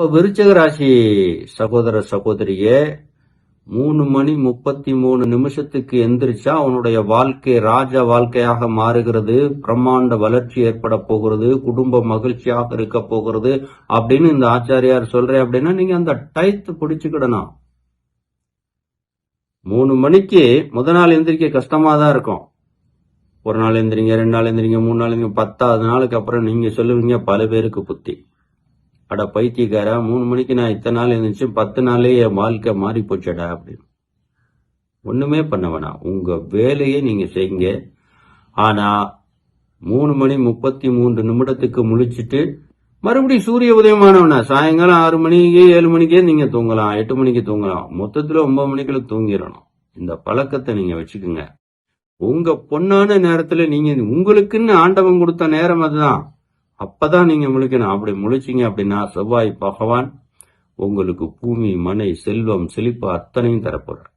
இப்ப விருச்சக ராசி சகோதர சகோதரியே மூணு மணி முப்பத்தி மூணு நிமிஷத்துக்கு எந்திரிச்சா அவனுடைய வாழ்க்கை ராஜ வாழ்க்கையாக மாறுகிறது பிரம்மாண்ட வளர்ச்சி ஏற்பட போகிறது குடும்ப மகிழ்ச்சியாக இருக்க போகிறது அப்படின்னு இந்த ஆச்சாரியார் சொல்றேன் அப்படின்னா நீங்க அந்த டயத்தை பிடிச்சுக்கிடணும். மூணு மணிக்கு முத நாள் எந்திரிக்க கஷ்டமா தான் இருக்கும். ஒரு நாள் எந்திரிங்க ரெண்டு நாள் எந்திரிங்க மூணு நாள் எந்திரிங்க பத்தாவது நாளுக்கு அப்புறம் நீங்க சொல்லுவீங்க பல பேருக்கு புத்தி. அட பைத்தியக்காரா மூணு மணிக்கு நான் இத்தனை நாள் இருந்துச்சு பத்து நாளே என் வாழ்க்கை மாறி போச்சடா அப்படின்னு. ஒண்ணுமே பண்ண வேணாம் உங்க வேலையை நீங்க செய்யுங்க. ஆனா மூணு மணி முப்பத்தி மூன்று நிமிடத்துக்கு முழிச்சிட்டு மறுபடியும் சூரிய உதயமானவனா. சாயங்காலம் ஆறு மணிக்கு ஏழு மணிக்கே நீங்க தூங்கலாம். எட்டு மணிக்கு தூங்கலாம். மொத்தத்துல ஒன்பது மணிக்குள்ள தூங்கிடணும். இந்த பழக்கத்தை நீங்க வச்சுக்கோங்க. உங்க பொண்ணான நேரத்துல நீங்க உங்களுக்குன்னு ஆண்டவன் கொடுத்த நேரம் அதுதான். அப்பதான் நீங்க முழிக்கணும் அப்படி முழிச்சிங்க அப்படின்னா செவ்வாய் பகவான் உங்களுக்கு பூமி மனை செல்வம் செழிப்பு அத்தனையும் தரப்போறார்.